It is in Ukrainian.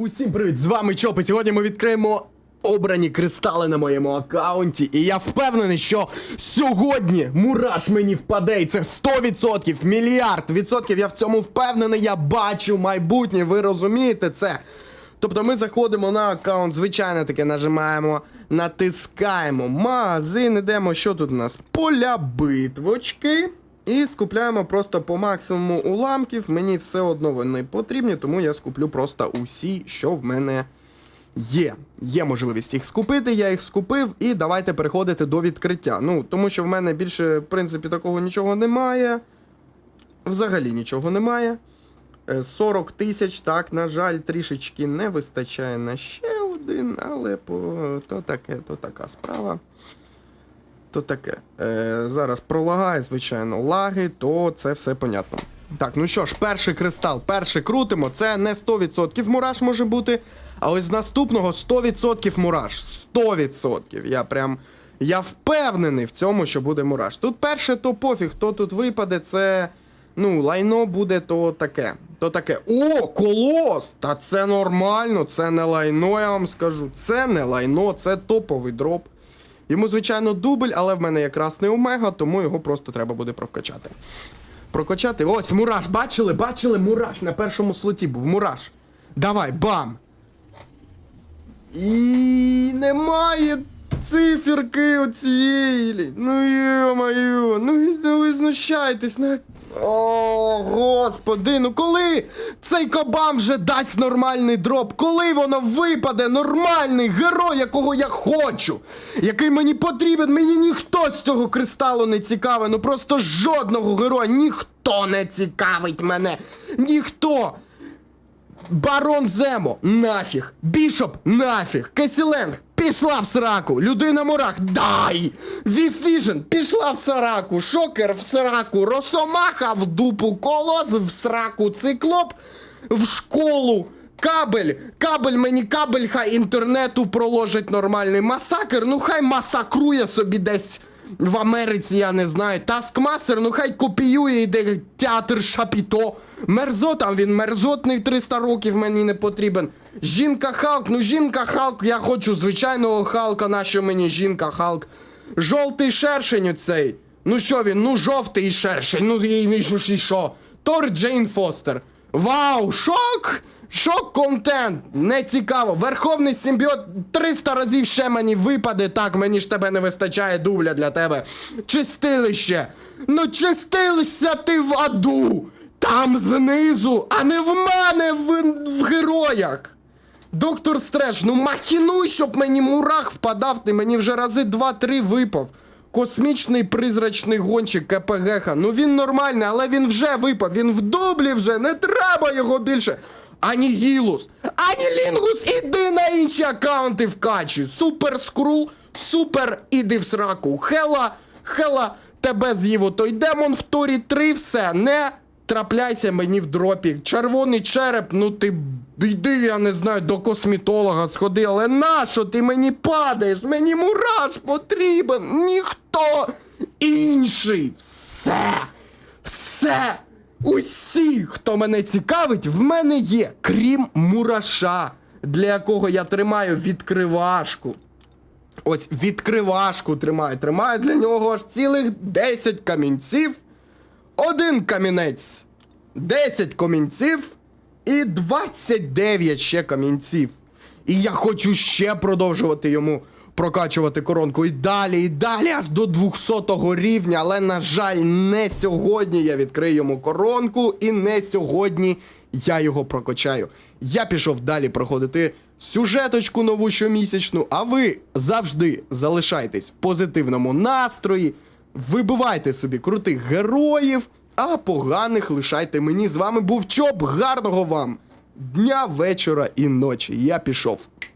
Усім привіт! З вами Чоп, і сьогодні ми відкриємо обрані кристали на моєму аккаунті. І я впевнений, що сьогодні мураш мені впаде. І це 100%, мільярд відсотків. Я в цьому впевнений, я бачу майбутнє, ви розумієте це. Тобто ми заходимо на аккаунт, звичайно таке нажимаємо, натискаємо магазин, ідемо, що тут у нас? Поля битвочки. І скупляємо просто по максимуму уламків. Мені все одно вони потрібні, тому я скуплю просто усі, що в мене є. Є можливість їх скупити, я їх скупив, і давайте переходити до відкриття. Ну, тому що в мене більше, в принципі, такого нічого немає. Взагалі нічого немає. Е, 40 тисяч, так, на жаль, трішечки не вистачає на ще один, але по... то таке, то така справа. То таке. Е, зараз пролагає, звичайно, лаги, то це все понятно. Так, ну що ж, перший кристал, перший крутимо. Це не 100% мураш може бути. А ось з наступного 100% мураш. 100%. Я прям. Я впевнений в цьому, що буде мураш. Тут перше, то пофіг, хто тут випаде, це. Ну, лайно буде то таке. То таке. О, колос! Та це нормально, це не лайно, я вам скажу. Це не лайно, це топовий дроп. Йому, звичайно, дубль, але в мене якраз не омега, тому його просто треба буде прокачати. Прокачати. Ось, мураш, бачили, бачили, мураш. На першому слоті був мураш. Давай, бам! І немає циферки оцієї. Ну ну, ну ви знущаєтесь, ну. О, господи, ну коли цей кабан вже дасть нормальний дроп? Коли воно випаде нормальний герой, якого я хочу, який мені потрібен, мені ніхто з цього кристалу не цікавий, ну просто жодного героя, ніхто не цікавить мене. Ніхто. Барон Земо, нафіг. Бішоп, нафіг. Кесіленг, пішла в сраку. Людина Мурах, дай. Віфіжен, пішла в сраку. Шокер в сраку. Росомаха в дупу. Колос в сраку. Циклоп в школу. Кабель, кабель мені кабель, хай інтернету проложить нормальний масакр. Ну хай масакрує собі десь в Америці, я не знаю. Таскмастер, ну хай копіює йде театр Шапіто. Мерзо там він мерзотний 300 років мені не потрібен. Жінка Халк, ну жінка Халк, я хочу звичайного Халка, нащо мені жінка Халк. Жовтий шершень оцей. Ну що він? Ну жовтий шершень, ну і що? Тор Джейн Фостер. Вау, шок! Шок контент! Не цікаво. Верховний симбіот 300 разів ще мені випаде. Так, мені ж тебе не вистачає дубля для тебе. Чистилище! Ну чистилися ти в аду! Там знизу, а не в мене в, в героях! Доктор Стреш, ну махінуй, щоб мені мурах впадав, ти мені вже рази два-три випав. Космічний призрачний гонщик КПГХ. Ну він нормальний, але він вже випав, він в дублі вже, не треба його більше. Ані Гілус, ані Лінгус, іди на інші аккаунти вкачуй. Супер скрул, супер іди в сраку. Хела, хела, тебе з'їв той демон в турі 3, все, не трапляйся мені в дропі. Червоний череп, ну ти йди, я не знаю, до косметолога сходи, але нащо ти мені падаєш? Мені мураш потрібен, ніхто інший. Все, все. Усі, хто мене цікавить, в мене є, крім мураша, для якого я тримаю відкривашку. Ось відкривашку тримаю. Тримаю для нього аж цілих 10 камінців. Один камінець, 10 камінців і 29 ще камінців. І я хочу ще продовжувати йому прокачувати коронку. І далі, і далі, аж до 200 рівня. Але, на жаль, не сьогодні я відкрию йому коронку, і не сьогодні я його прокачаю. Я пішов далі проходити сюжеточку нову щомісячну, а ви завжди залишайтесь в позитивному настрої. Вибивайте собі крутих героїв, а поганих лишайте мені. З вами був Чоп. Гарного вам дня, вечора і ночі. Я пішов.